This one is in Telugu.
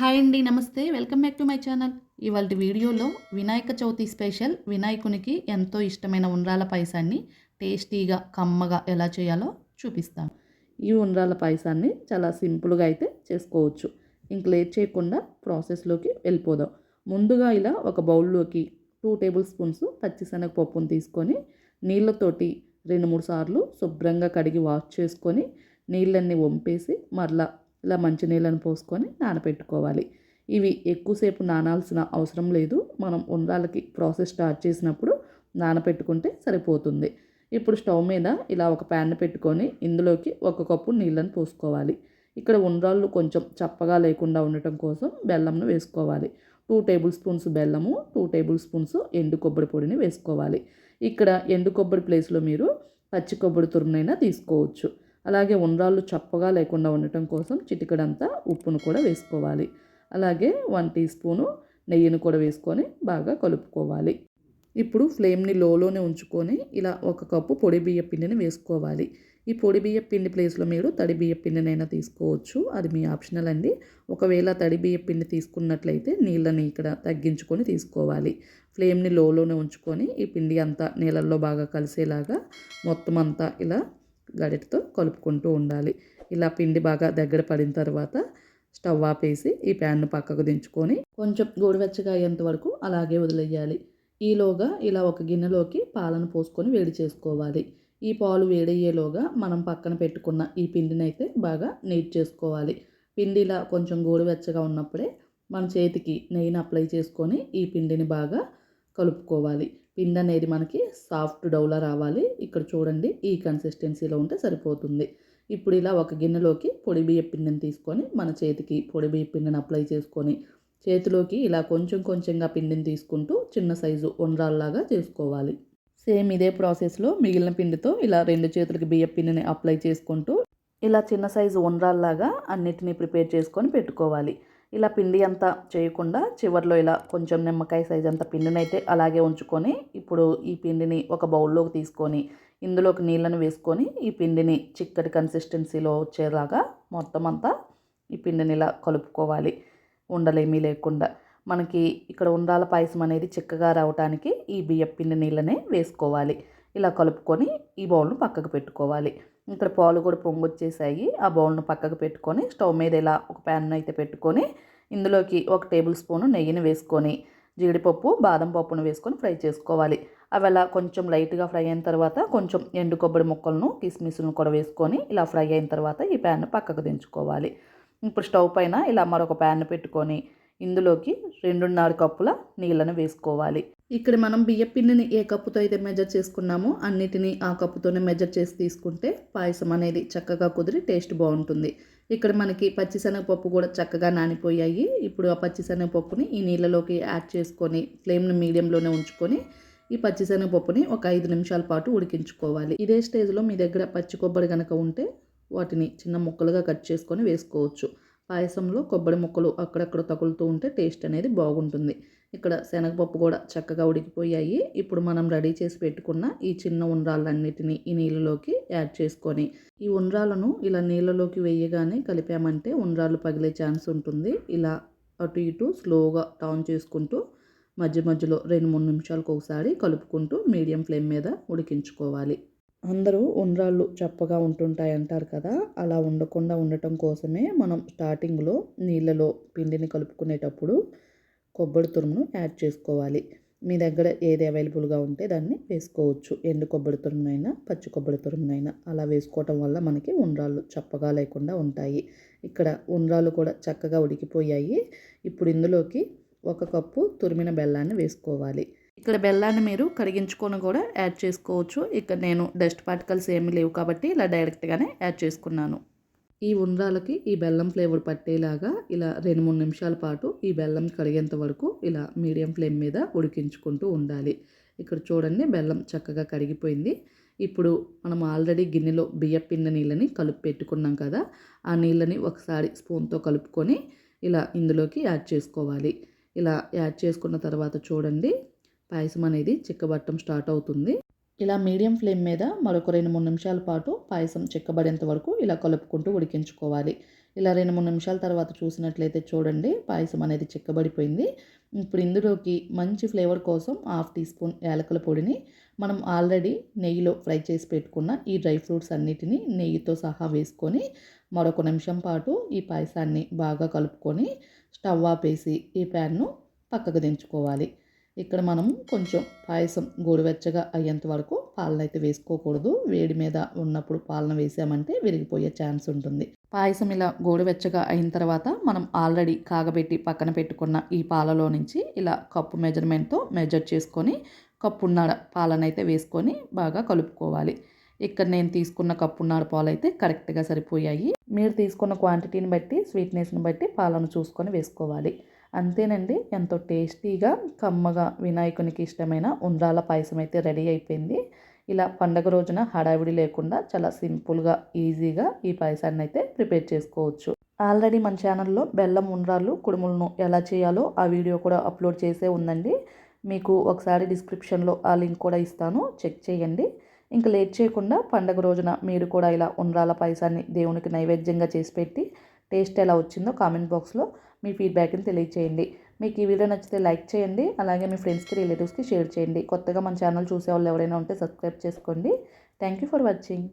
హాయ్ అండి నమస్తే. Welcome back to my channel. ఇవాళ వీడియోలో వినాయక చవితి స్పెషల్ వినాయకునికి ఎంతో ఇష్టమైన ఉండ్రాల పాయసాన్ని టేస్టీగా కమ్మగా ఎలా చేయాలో చూపిస్తాను ఈ ఉండ్రాల పాయసాన్ని చాలా సింపుల్గా అయితే చేసుకోవచ్చు. ఇంక లేట్ చేయకుండా ప్రాసెస్లోకి వెళ్ళిపోదాం. ముందుగా ఇలా ఒక బౌల్లోకి టూ టేబుల్ స్పూన్స్ పచ్చిశనగపప్పును తీసుకొని నీళ్ళతోటి రెండు మూడు సార్లు శుభ్రంగా కడిగి వాష్ చేసుకొని నీళ్ళన్నీ వంపేసి మరలా ఇలా మంచినీళ్ళని పోసుకొని నానబెట్టుకోవాలి ఇవి ఎక్కువసేపు నానాల్సిన అవసరం లేదు. మనం ఉండ్రాలకి ప్రాసెస్ స్టార్ట్ చేసినప్పుడు నానబెట్టుకుంటే సరిపోతుంది. ఇప్పుడు స్టవ్ మీద ఇలా ఒక ప్యాన్ పెట్టుకొని ఇందులోకి ఒక కప్పు నీళ్ళని పోసుకోవాలి. ఇక్కడ ఉండ్రాళ్ళు కొంచెం చప్పగా లేకుండా ఉండటం కోసం బెల్లంను వేసుకోవాలి. టూ టేబుల్ స్పూన్స్ బెల్లము టూ టేబుల్ స్పూన్స్ ఎండు కొబ్బరి పొడిని వేసుకోవాలి. ఇక్కడ ఎండు కొబ్బరి ప్లేస్లో మీరు పచ్చి కొబ్బరి తురుమునైనా తీసుకోవచ్చు. అలాగే ఉండ్రాళ్ళు చప్పగా లేకుండా ఉండటం కోసం చిటికడంతా ఉప్పును కూడా వేసుకోవాలి. అలాగే వన్ టీ స్పూను నెయ్యిని కూడా వేసుకొని బాగా కలుపుకోవాలి. ఇప్పుడు ఫ్లేమ్ని లోలోనే ఉంచుకొని ఇలా ఒక కప్పు పొడి బియ్య పిండిని వేసుకోవాలి. ఈ పొడి బియ్య పిండి ప్లేస్లో మీరు తడి బియ్య పిండినైనా తీసుకోవచ్చు. అది మీ ఆప్షనల్ అండి. ఒకవేళ తడి బియ్య పిండి తీసుకున్నట్లయితే నీళ్ళని ఇక్కడ తగ్గించుకొని తీసుకోవాలి. ఫ్లేమ్ని లోలోనే ఉంచుకొని ఈ పిండి అంతా నీళ్ళల్లో బాగా కలిసేలాగా మొత్తం అంతా ఇలా గడిటతో కలుపుకుంటూ ఉండాలి. ఇలా పిండి బాగా దగ్గర పడిన తర్వాత స్టవ్ ఆపేసి ఈ ప్యాన్ను పక్కకు దించుకొని కొంచెం గోరువెచ్చగా అయ్యేంత వరకు అలాగే వదిలేయాలి. ఈలోగా ఇలా ఒక గిన్నెలోకి పాలను పోసుకొని వేడి చేసుకోవాలి. ఈ పాలు వేడయ్యేలోగా మనం పక్కన పెట్టుకున్న ఈ పిండిని అయితే బాగా నీట్ చేసుకోవాలి. పిండి ఇలా కొంచెం గోరువెచ్చగా ఉన్నప్పుడే మన చేతికి నెయ్యిని అప్లై చేసుకొని ఈ పిండిని బాగా కలుపుకోవాలి. పిండి అనేది మనకి సాఫ్ట్ డౌలా రావాలి. ఇక్కడ చూడండి ఈ కన్సిస్టెన్సీలో ఉంటే సరిపోతుంది. ఇప్పుడు ఇలా ఒక గిన్నెలోకి పొడి బియ్య పిండిని తీసుకొని మన చేతికి పొడి బియ్య పిండిని అప్లై చేసుకొని చేతిలోకి ఇలా కొంచెం కొంచెంగా పిండిని తీసుకుంటూ చిన్న సైజు ఉండ్రాల్లాగా చేసుకోవాలి. సేమ్ ఇదే ప్రాసెస్లో మిగిలిన పిండితో ఇలా రెండు చేతులకి బియ్య పిండిని అప్లై చేసుకుంటూ ఇలా చిన్న సైజు ఉండ్రాల్లాగా అన్నిటినీ ప్రిపేర్ చేసుకొని పెట్టుకోవాలి. ఇలా పిండి అంతా చేయకుండా చివరిలో ఇలా కొంచెం నిమ్మకాయ సైజ్ అంత పిండిని అయితే అలాగే ఉంచుకొని ఇప్పుడు ఈ పిండిని ఒక బౌల్లోకి తీసుకొని ఇందులోకి నీళ్ళని వేసుకొని ఈ పిండిని చిక్కటి కన్సిస్టెన్సీలో వచ్చేలాగా మొత్తం అంతా ఈ పిండిని ఇలా కలుపుకోవాలి. ఉండలేమీ లేకుండా. మనకి ఇక్కడ ఉండాల పాయసం అనేది చిక్కగా రావటానికి ఈ బియ్యం పిండి నీళ్ళనే వేసుకోవాలి. ఇలా కలుపుకొని ఈ బౌల్ను పక్కకు పెట్టుకోవాలి. ఇక్కడ పాలు కూడా పొంగొచ్చేసాయి. ఆ బౌల్ను పక్కకు పెట్టుకొని స్టవ్ మీద ఇలా ఒక ప్యాన్ అయితే పెట్టుకొని ఇందులోకి ఒక టేబుల్ స్పూను నెయ్యిని వేసుకొని జీడిపప్పు బాదం పప్పును వేసుకొని ఫ్రై చేసుకోవాలి. అవి అలా కొంచెం లైట్గా ఫ్రై అయిన తర్వాత కొంచెం ఎండు కొబ్బరి ముక్కలను కిస్మిస్ను కూడా వేసుకొని ఇలా ఫ్రై అయిన తర్వాత ఈ ప్యాన్ పక్కకు దించుకోవాలి. ఇప్పుడు స్టవ్ పైన ఇలా మరొక ప్యాన్ పెట్టుకొని ఇందులోకి రెండున్నర కప్పుల నీళ్ళను వేసుకోవాలి. ఇక్కడ మనం బియ్య పిండిని ఏ కప్పుతో అయితే మెజర్ చేసుకున్నామో అన్నిటినీ ఆ కప్పుతోనే మెజర్ చేసి తీసుకుంటే పాయసం అనేది చక్కగా కుదిరి టేస్ట్ బాగుంటుంది. ఇక్కడ మనకి పచ్చిశనగపప్పు కూడా చక్కగా నానిపోయాయి. ఇప్పుడు ఆ పచ్చిశనగపప్పుని ఈ నీళ్ళలోకి యాడ్ చేసుకొని ఫ్లేమ్ని మీడియంలోనే ఉంచుకొని ఈ పచ్చిశనగపప్పుని ఒక ఐదు నిమిషాల పాటు ఉడికించుకోవాలి. ఇదే స్టేజ్లో మీ దగ్గర పచ్చి కొబ్బరి కనుక ఉంటే వాటిని చిన్న ముక్కలుగా కట్ చేసుకొని వేసుకోవచ్చు. పాయసంలో కొబ్బరి ముక్కలు అక్కడక్కడ తగులుతూ ఉంటే టేస్ట్ అనేది బాగుంటుంది. ఇక్కడ శనగపప్పు కూడా చక్కగా ఉడికిపోయాయి. ఇప్పుడు మనం రెడీ చేసి పెట్టుకున్న ఈ చిన్న ఉండ్రాలన్నిటిని ఈ నీళ్ళలోకి యాడ్ చేసుకొని ఈ ఉండ్రాలను ఇలా నీళ్ళలోకి వేయగానే కలిపామంటే ఉండ్రాలు పగిలే ఛాన్స్ ఉంటుంది. ఇలా అటు ఇటు స్లోగా టౌన్ చేసుకుంటూ మధ్య మధ్యలో రెండు మూడు నిమిషాలకు ఒకసారి కలుపుకుంటూ మీడియం ఫ్లేమ్ మీద ఉడికించుకోవాలి. అందరూ ఉండ్రాళ్ళు చప్పగా ఉంటుంటాయి అంటారు కదా అలా ఉండకుండా ఉండటం కోసమే మనం స్టార్టింగ్లో నీళ్ళలో పిండిని కలుపుకునేటప్పుడు కొబ్బరి తురుమును యాడ్ చేసుకోవాలి. మీ దగ్గర ఏది అవైలబుల్గా ఉంటే దాన్ని వేసుకోవచ్చు. ఎండు కొబ్బరి తురుమునైనా పచ్చి కొబ్బరి తురుమునైనా. అలా వేసుకోవటం వల్ల మనకి ఉండ్రాళ్ళు చప్పగా లేకుండా ఉంటాయి. ఇక్కడ ఉండ్రాళ్ళు కూడా చక్కగా ఉడికిపోయాయి. ఇప్పుడు ఇందులోకి ఒక కప్పు తురిమిన బెల్లాన్ని వేసుకోవాలి. ఇక్కడ బెల్లాన్ని మీరు కరిగించుకొని కూడా యాడ్ చేసుకోవచ్చు. ఇక్కడ నేను డస్ట్ పార్టికల్స్ ఏమీ లేవు కాబట్టి ఇలా డైరెక్ట్గానే యాడ్ చేసుకున్నాను. ఈ ఉండ్రాలకి ఈ బెల్లం ఫ్లేవర్ పట్టేలాగా ఇలా రెండు మూడు నిమిషాల పాటు ఈ బెల్లం కడిగేంత వరకు ఇలా మీడియం ఫ్లేమ్ మీద ఉడికించుకుంటూ ఉండాలి. ఇక్కడ చూడండి బెల్లం చక్కగా కడిగిపోయింది ఇప్పుడు మనం ఆల్రెడీ గిన్నెలో బియ్య పిండి నీళ్ళని కలుపు పెట్టుకున్నాం కదా ఆ నీళ్ళని ఒకసారి స్పూన్తో కలుపుకొని ఇలా ఇందులోకి యాడ్ చేసుకోవాలి. ఇలా యాడ్ చేసుకున్న తర్వాత చూడండి పాయసం అనేది చిక్కబట్టం స్టార్ట్ అవుతుంది. ఇలా మీడియం ఫ్లేమ్ మీద మరొక రెండు మూడు నిమిషాల పాటు పాయసం చిక్కబడేంత వరకు ఇలా కలుపుకుంటూ ఉడికించుకోవాలి. ఇలా రెండు మూడు నిమిషాల తర్వాత చూసినట్లయితే చూడండి పాయసం అనేది చిక్కబడిపోయింది. ఇప్పుడు ఇందులోకి మంచి ఫ్లేవర్ కోసం హాఫ్ టీ స్పూన్ యాలకుల పొడిని మనం ఆల్రెడీ నెయ్యిలో ఫ్రై చేసి పెట్టుకున్న ఈ డ్రై ఫ్రూట్స్ అన్నిటిని నెయ్యితో సహా వేసుకొని మరొక నిమిషం పాటు ఈ పాయసాన్ని బాగా కలుపుకొని స్టవ్ ఆపేసి ఈ ప్యాన్ను పక్కకు దించుకోవాలి. ఇక్కడ మనం కొంచెం పాయసం గోరువెచ్చగా అయ్యేంత వరకు పాలన అయితే వేసుకోకూడదు. వేడి మీద ఉన్నప్పుడు పాలన వేసామంటే విరిగిపోయే ఛాన్స్ ఉంటుంది. పాయసం ఇలా గోరువెచ్చగా అయిన తర్వాత మనం ఆల్రెడీ కాగబెట్టి పక్కన పెట్టుకున్న ఈ పాలలో నుంచి ఇలా కప్పు మెజర్మెంట్తో మెజర్ చేసుకొని కప్పున్నర పాలన అయితే వేసుకొని బాగా కలుపుకోవాలి. ఇక్కడ నేను తీసుకున్న కప్పున్నర పాలు అయితే కరెక్ట్గా సరిపోయాయి. మీరు తీసుకున్న క్వాంటిటీని బట్టి స్వీట్నెస్ని బట్టి పాలను చూసుకొని వేసుకోవాలి. అంతేనండి. ఎంతో టేస్టీగా కమ్మగా వినాయకునికి ఇష్టమైన ఉండ్రాల పాయసం అయితే రెడీ అయిపోయింది. ఇలా పండగ రోజున హడావిడి లేకుండా చాలా సింపుల్గా ఈజీగా ఈ పాయసాన్ని అయితే ప్రిపేర్ చేసుకోవచ్చు. ఆల్రెడీ మన ఛానల్లో బెల్లం ఉండ్రాలు కుడుములను ఎలా చేయాలో ఆ వీడియో కూడా అప్లోడ్ చేసే ఉందండి. మీకు ఒకసారి డిస్క్రిప్షన్లో ఆ లింక్ కూడా ఇస్తాను. చెక్ చేయండి. ఇంకా లేట్ చేయకుండా పండగ రోజున మీరు కూడా ఇలా ఉండ్రాల పాయసాన్ని దేవునికి నైవేద్యంగా చేసి పెట్టి టేస్ట్ ఎలా వచ్చిందో కామెంట్ బాక్స్లో మీ ఫీడ్బ్యాక్ని తెలియచేయండి. మీకు ఈ వీడియో నచ్చితే లైక్ చేయండి. అలాగే మీ ఫ్రెండ్స్కి రిలేటివ్స్కి షేర్ చేయండి. కొత్తగా మన ఛానల్ చూసే వాళ్ళు ఎవరైనా ఉంటే సబ్స్క్రైబ్ చేసుకోండి. Thank you for watching.